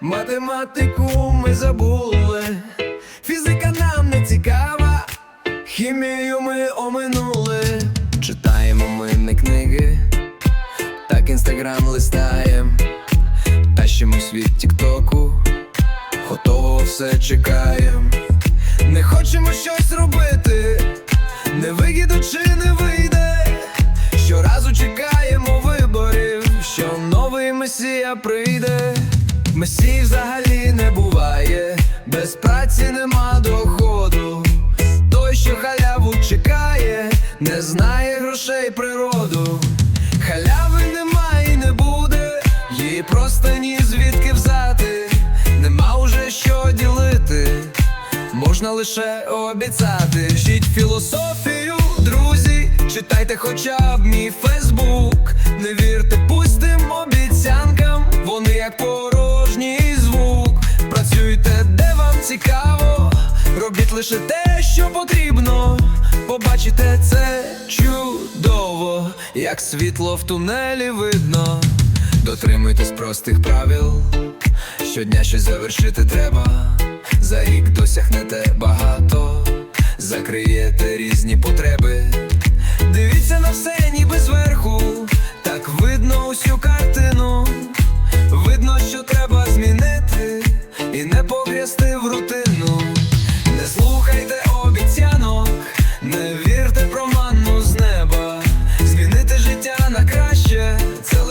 математику ми забули, фізика нам не цікава, хімію ми оминули. Читаємо ми не книги, так інстаграм листаєм, тащимо світ тіктоку, готово все чекаєм. Не хочемо щось робити, не вигіду чи не вийде. Месій взагалі не буває, без праці нема доходу. Той, що халяву чекає, не знає грошей природу. Халяви немає і не буде, її просто ні звідки взяти. Нема уже що ділити, можна лише обіцяти. Вчіть філософію, друзі, читайте хоча б мій Фейсбук. Не цікаво, робіть лише те, що потрібно. Побачите це чудово, як світло в тунелі видно. Дотримуйтесь простих правил, щодня щось завершити треба. За рік досягнете багато, закриєте різні потреби. Дивіться на все,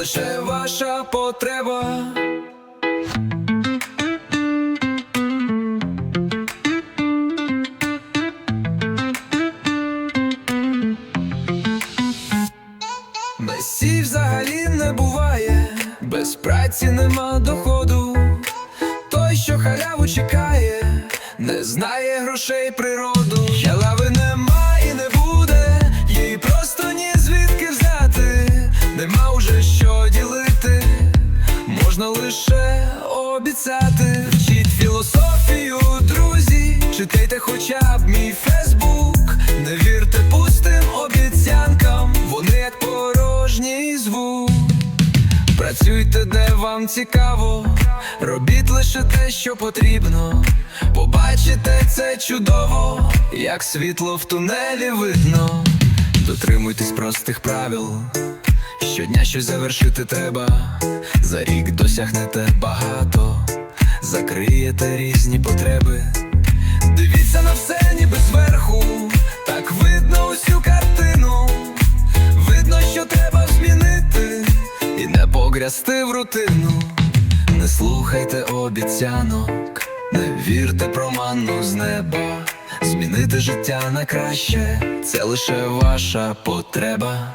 лише ваша потреба. Месій взагалі не буває, без праці нема доходу. Той, що халяву чекає, не знає грошей природу. Можна лише обіцяти. Вчіть філософію, друзі, читайте хоча б мій Фейсбук. Не вірте пустим обіцянкам, вони як порожній звук. Працюйте, де вам цікаво, робіть лише те, що потрібно. Побачите це чудово, як світло в тунелі видно. Дотримуйтесь простих правил. Щодня щось завершити треба. За рік досягнете багато, закриєте різні потреби. Дивіться на все, ніби зверху, так видно усю картину. Видно, що треба змінити і не погрязти в рутину. Не слухайте обіцянок, не вірте про манну з неба. Змінити життя на краще, це лише ваша потреба.